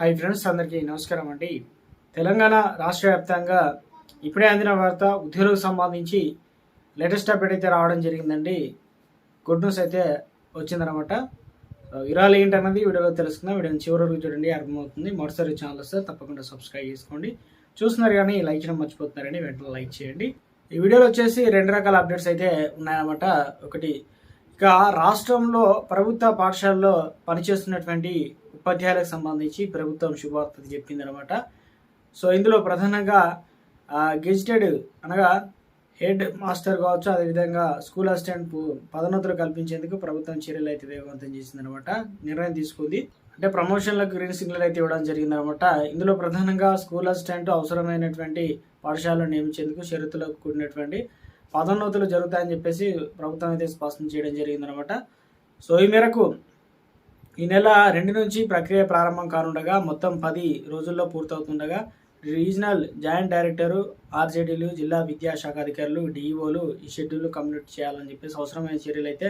Hi friends అందరికీ నమస్కారం అండి. తెలంగాణ రాష్ట్ర వ్యాప్తంగా ఇప్పుడే అందిన వార్త ఉద్యోగులకు సంబంధించి లేటెస్ట్ అప్డేట్ అయితే రావడం జరిగిందండి. గుడ్ న్యూస్ అయితే వచ్చిందనమాట సో ఏంటన్నది వీడియోలో తెలుసుకుందాం. వీడియోని చివరి వరకు చూడండి అర్థమవుతుంది. మొదటిసారి ఛానల్ వస్తే తప్పకుండా సబ్స్క్రైబ్ చేసుకోండి. చూస్తున్నారు కానీ లైక్ చేయడం మర్చిపోతున్నారని వెంటనే లైక్ చేయండి. ఈ వీడియోలో వచ్చేసి రెండు రకాల అప్డేట్స్ అయితే ఉన్నాయన్నమాట. ఒకటి ఇక రాష్ట్రంలో ప్రభుత్వ పాఠశాలలో పనిచేస్తున్నటువంటి ఉపాధ్యాయులకు సంబంధించి ప్రభుత్వం శుభవార్త చెప్పింది అనమాట సో ఇందులో ప్రధానంగా గెజిటెడ్ అనగా హెడ్ మాస్టర్ కావచ్చు అదేవిధంగా స్కూల్ అసిస్టెంట్ పదోన్నతులు కల్పించేందుకు ప్రభుత్వం చర్యలు అయితే వేగవంతం చేసిందనమాట నిర్ణయం తీసుకుంది. అంటే ప్రమోషన్లకు గ్రీన్ సిగ్నల్ అయితే ఇవ్వడం జరిగిందనమాట ఇందులో ప్రధానంగా స్కూల్ అసిస్టెంట్ అవసరమైనటువంటి పాఠశాలను నియమించేందుకు షరతులకు కూడినటువంటి పదోన్నతులు జరుగుతాయని చెప్పేసి ప్రభుత్వం అయితే స్పష్టం చేయడం జరిగిందనమాట సో ఈ మేరకు ఈ నెల రెండు నుంచి ప్రక్రియ ప్రారంభం కానుండగా మొత్తం పది రోజుల్లో పూర్తవుతుండగా రీజనల్ జాయింట్ డైరెక్టరు ఆర్జేడీలు జిల్లా విద్యాశాఖ అధికారులు డిఈఓలు ఈ షెడ్యూల్ కంప్లీట్ చేయాలని చెప్పేసి అవసరమైన చర్యలు అయితే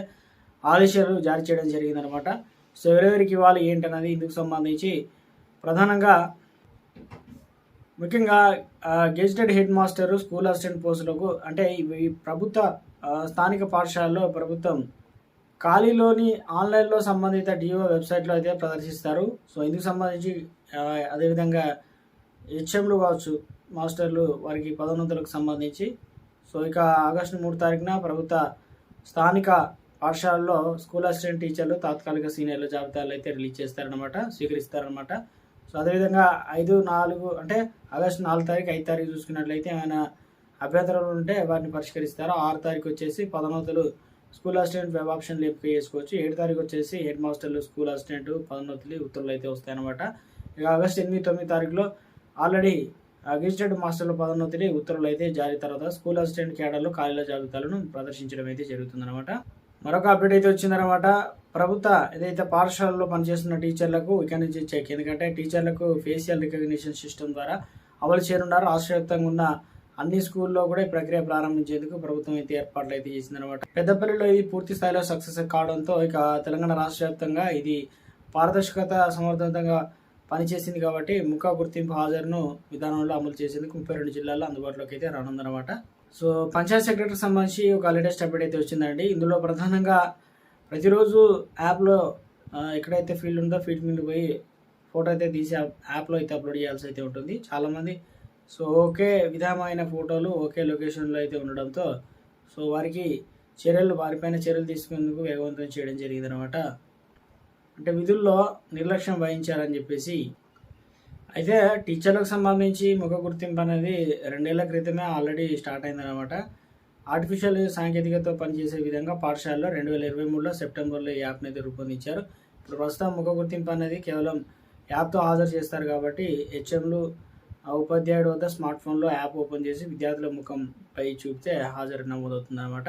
ఆదేశాలు జారీ చేయడం జరిగిందనమాట సో ఎవరెవరికి ఇవ్వాలి ఏంటన్నది ఇందుకు సంబంధించి ప్రధానంగా ముఖ్యంగా gazetted head master school assistant పోస్టులకు అంటే ఇవి ప్రభుత్వ స్థానిక పాఠశాలలో ప్రభుత్వం ఖాళీలోని ఆన్లైన్లో సంబంధిత డిఓ వెబ్సైట్లో అయితే ప్రదర్శిస్తారు. సో ఇందుకు సంబంధించి అదేవిధంగా హెచ్ఎంలు కావచ్చు మాస్టర్లు వారికి పదోన్నతులకు సంబంధించి. సో ఇక ఆగస్టు మూడు తారీఖున ప్రభుత్వ స్థానిక పాఠశాలలో స్కూల్ అసిస్టెంట్ టీచర్లు తాత్కాలిక సీనియర్ల జాబితాలు అయితే రిలీజ్ చేస్తారనమాట స్వీకరిస్తారనమాట సో అదేవిధంగా ఐదు నాలుగు అంటే ఆగస్టు నాలుగు తారీఖు ఐదు తారీఖు చూసుకున్నట్లయితే ఏమైనా అభ్యంతరాలు ఉంటే వాటిని పరిష్కరిస్తారు? ఆరు తారీఖు వచ్చేసి పదోన్నతులు స్కూల్ అసిస్టెంట్ వెబ్ ఆప్షన్లు ఎంపిక చేసుకోవచ్చు ఏడు తారీఖు వచ్చేసి హెడ్ మాస్టర్లు స్కూల్ అసిస్టెంట్ పదోన్నతులు ఉత్తర్వులు అయితే వస్తాయన్నమాట. ఇక ఆగస్ట్ ఎనిమిది తొమ్మిది తారీఖులో ఆల్రెడీ గెజిటెడ్ మాస్టర్ల పదోన్నతులు ఉత్తర్వులు అయితే జారీ తర్వాత స్కూల్ అసిస్టెంట్ కేడర్లు ఖాళీల జాబితాలను ప్రదర్శించడం అయితే జరుగుతుందన్నమాట. మరొక అప్డేట్ అయితే వచ్చిందనమాట ప్రభుత్వ ఏదైతే పాఠశాలలో పనిచేస్తున్న టీచర్లకు ఇక నుంచి చెక్ ఎందుకంటే టీచర్లకు ఫేషియల్ రికగ్నిషన్ సిస్టమ్ ద్వారా అమలు చేయనున్నారు రాష్ట్ర వ్యాప్తంగా ఉన్న అన్ని స్కూల్లో కూడా ఈ ప్రక్రియ ప్రారంభించేందుకు ప్రభుత్వం అయితే ఏర్పాట్లు అయితే చేసిందనమాట పెద్దపల్లిలో ఇది పూర్తి స్థాయిలో సక్సెస్ కావడంతో ఇక తెలంగాణ రాష్ట్ర వ్యాప్తంగా ఇది పారదర్శకత సమర్థవంతంగా పనిచేసింది కాబట్టి ముఖ గుర్తింపు హాజరును విధానంలో అమలు చేసేందుకు ముప్పై రెండు జిల్లాల్లో అందుబాటులోకి అయితే రానుందన్నమాట. సో పంచాయత్ సెక్రటరీకి సంబంధించి ఒక లేటెస్ట్ అప్డేట్ అయితే వచ్చిందండి. ఇందులో ప్రధానంగా ప్రతిరోజు యాప్లో ఎక్కడైతే ఫీల్డ్ ఉందో ఫీల్డ్ మీద పోయి ఫోటో అయితే తీసి యాప్లో అయితే అప్లోడ్ చేయాల్సి అయితే ఉంటుంది. చాలామంది సో ఒకే విధమైన ఫోటోలు ఒకే లొకేషన్లో అయితే ఉండడంతో సో వారికి చర్యలు వారిపైన చర్యలు తీసుకునేందుకు వేగవంతం చేయడం జరిగిందనమాట అంటే విధుల్లో నిర్లక్ష్యం వహించారని చెప్పేసి. అయితే టీచర్లకు సంబంధించి ముఖ గుర్తింపు అనేది రెండేళ్ళ క్రితమే ఆల్రెడీ స్టార్ట్ అయిందనమాట ఆర్టిఫిషియల్ సాంకేతికతో పనిచేసే విధంగా పాఠశాలలో రెండు వేల ఇరవై మూడులో సెప్టెంబర్లో ఈ యాప్ని అయితే రూపొందించారు. ఇప్పుడు ప్రస్తుతం ముఖ గుర్తింపు అనేది కేవలం యాప్తో హాజరు చేస్తారు కాబట్టి హెచ్ఎంలు ఆ ఉపాధ్యాయుడు వద్ద స్మార్ట్ ఫోన్లో యాప్ ఓపెన్ చేసి విద్యార్థుల ముఖంపై చూపితే హాజరు నమోదవుతుంది అనమాట